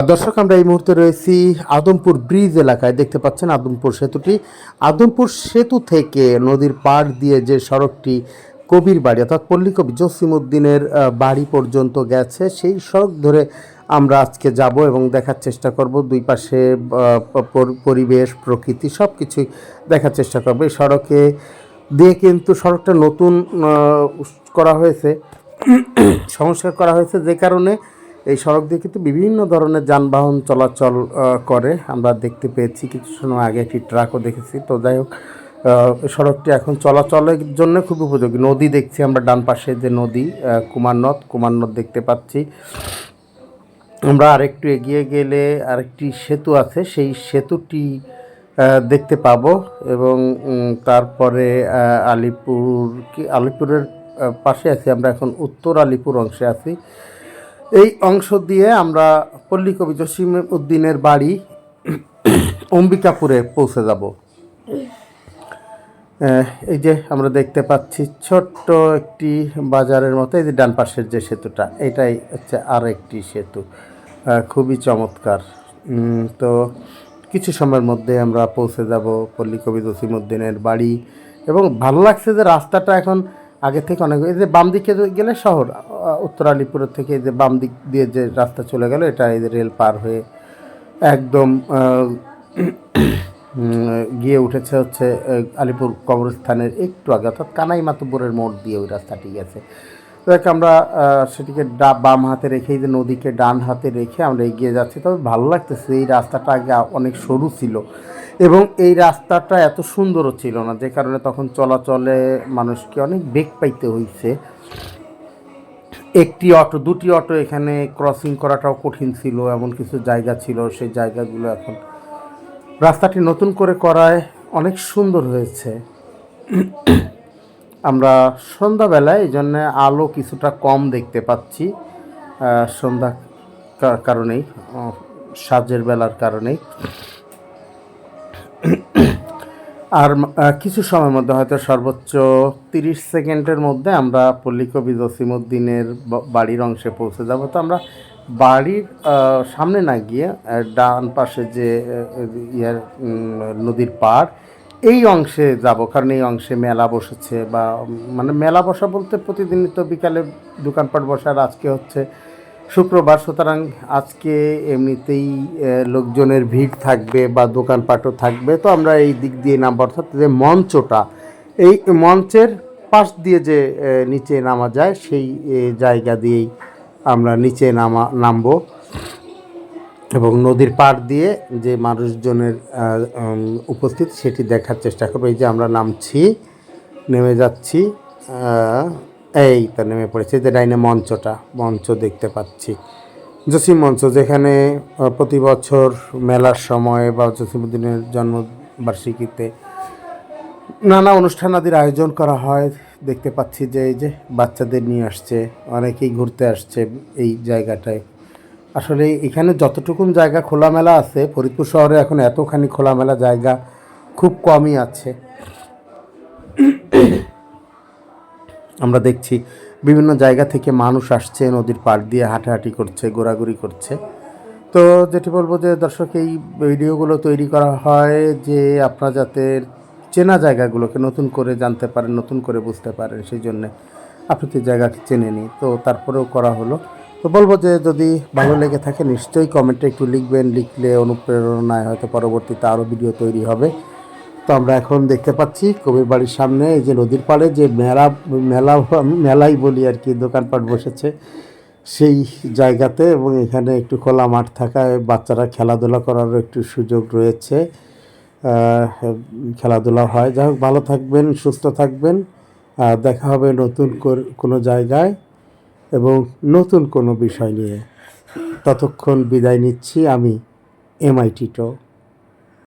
দর্শক আমরা এই মুহূর্তে রয়েছি আদমপুর ব্রিজ এলাকায়। দেখতে পাচ্ছেন আদমপুর সেতুটি। আদমপুর সেতু থেকে নদীর পাড় দিয়ে যে সড়কটি কবির বাড়ি অর্থাৎ পল্লী কবি জসিমউদ্দিনের আহ, বাড়ি পর্যন্ত গেছে সেই সড়ক ধরে আমরা আজকে যাব এবং দেখার চেষ্টা করব। দুই পাশে পরিবেশ প্রকৃতি সব কিছুই দেখার চেষ্টা করব। এই সড়কে দিয়ে কিন্তু সড়কটা নতুন করা হয়েছে সংস্কার করা হয়েছে যে কারণে এই সড়ক দিয়ে কিন্তু বিভিন্ন ধরনের যানবাহন চলাচল করে। আমরা দেখতে পেয়েছি কিছু সময় আগে একটি ট্রাকও দেখেছি। তো যাই হোক সড়কটি এখন চলাচলের জন্য খুব উপযোগী। নদী দেখছি আমরা ডান পাশে যে নদী কুমারনদ কুমারনদ দেখতে পাচ্ছি। আমরা আরেকটু এগিয়ে গেলে আরেকটি সেতু আছে। সেই সেতুটি দেখতে পাবো এবং তারপরে আলিপুর কি, আলিপুরের পাশে আছি। আমরা এখন উত্তর আলিপুর অংশে আছি। এই অংশ দিয়ে আমরা পল্লী কবি জসিম উদ্দিনের বাড়ি অম্বিকাপুরে পৌঁছে যাব। এই যে আমরা দেখতে পাচ্ছি ছোট্ট একটি বাজারের মতো, এই যে ডান পাশের যে সেতুটা, এটাই হচ্ছে আর একটি সেতু খুবই চমৎকার। তো কিছু সময়ের মধ্যে আমরা পৌঁছে যাব পল্লী কবি জসিমউদ্দিনের বাড়ি। এবং ভালো লাগছে যে রাস্তাটা এখন আগে থেকে অনেক, এই যে বাম দিকে গেলে শহর উত্তর আলিপুরের থেকে যে বাম দিক দিয়ে যে রাস্তা চলে গেল, এটা এই রেল পার হয়ে একদম গিয়ে উঠেছে হচ্ছে আলিপুর কবরস্থানের একটু আগে, অর্থাৎ কানাই মাতুপুরের মোড় দিয়ে ওই রাস্তাটি গেছে। দেখ আমরা সেটিকে ডা, বাম হাতে রেখে যে নদীকে ডান হাতে রেখে আমরা এগিয়ে যাচ্ছি। তবে ভালো লাগতেছে, এই রাস্তাটা আগে অনেক সরু ছিল এবং এই রাস্তাটা এত সুন্দরও ছিল না, যে কারণে তখন চলাচলে মানুষকে অনেক বেগ পাইতে হয়েছে একটি অটো, দুটি অটো এখানে ক্রসিং করাটাও কঠিন ছিল, এমন কিছু জায়গা ছিল, সেই জায়গাগুলো এখন রাস্তাটি নতুন করে করায় অনেক সুন্দর হয়েছে। আমরা সন্ধ্যাবেলায়, এই জন্য আলো কিছুটা কম দেখতে পাচ্ছি সন্ধ্যা কারণেই সাজের বেলার কারণেই। আর কিছু সময়ের মধ্যে হয়তো সর্বোচ্চ তিরিশ সেকেন্ডের মধ্যে আমরা পল্লিকবি জসিমুদ্দিনের বাড়ির অংশে পৌঁছে যাব। তো আমরা বাড়ির সামনে না গিয়ে ডান পাশে যে ইয়ার নদীর পাড়, এই অংশে যাব। কারণ এই অংশে মেলা বসেছে বা মানে মেলা বসা বলতে প্রতিদিনই তো বিকালে দোকানপাট বসার আজকে হচ্ছে শুক্রবার, সুতরাং আজকে এমনিতেই লোকজনের ভিড় থাকবে বা দোকানপাটও থাকবে। তো আমরা এই দিক দিয়ে নামবো, অর্থাৎ যে মঞ্চটা, এই মঞ্চের পাশ দিয়ে যে নিচে নামা যায়, সেই জায়গা দিয়েই আমরা নিচে নামা, নামবো। এবং নদীর পাড় দিয়ে যে মানুষজনের উপস্থিত, সেটি দেখার চেষ্টা করব। এই যে আমরা নামছি, নেমে যাচ্ছি এই তো নেমে পড়েছে যে ডাইনে মঞ্চটা, মঞ্চ দেখতে পাচ্ছি। জসিম মঞ্চ, যেখানে প্রতি বছর মেলার সময় বা জসিমুদ্দিনের জন্মবার্ষিকীতে নানা অনুষ্ঠান আদির আয়োজন করা হয়। দেখতে পাচ্ছি যে, এই যে বাচ্চাদের নিয়ে আসছে, অনেকেই ঘুরতে আসছে এই জায়গাটায়। আসলে এখানে যতটুকুন জায়গা খোলামেলা আছে, ফরিদপুর শহরে এখন এতখানি খোলামেলা জায়গা খুব কমই আছে। আমরা দেখছি বিভিন্ন জায়গা থেকে মানুষ আসছে, নদীর পাড় দিয়ে হাঁটাহাঁটি করছে, ঘোরাঘুরি করছে। তো যেটি বলব যে দর্শক, এই ভিডিওগুলো তৈরি করা হয় যে আপনারা যাতে চেনা জায়গাগুলোকে নতুন করে জানতে পারেন, নতুন করে বুঝতে পারেন, সেই জন্যে আপনি তো জায়গাটি চেনে নি তো তারপরেও করা হলো। তো বলব যে যদি ভালো লেগে থাকে, নিশ্চয়ই কমেন্টে একটু লিখবেন, লিখলে অনুপ্রেরণায় হয়তো পরবর্তীতে আরও ভিডিও তৈরি হবে। তো আমরা এখন দেখতে পাচ্ছি কবির বাড়ির সামনে এই যে নদীর পাড়ে যে মেলা মেলা, মেলাই বলি আর কি দোকানপাট বসেছে, সেই জায়গাতে এবং এখানে একটু খোলা মাঠ থাকায় বাচ্চারা খেলাধুলা করারও একটু সুযোগ রয়েছে। খেলাধুলা হয়। যাই হোক, ভালো থাকবেন, সুস্থ থাকবেন। দেখা হবে নতুন কোনো জায়গায় এবং নতুন কোনো বিষয় নিয়ে। ততক্ষণ বিদায় নিচ্ছি আমি এমআইটি টো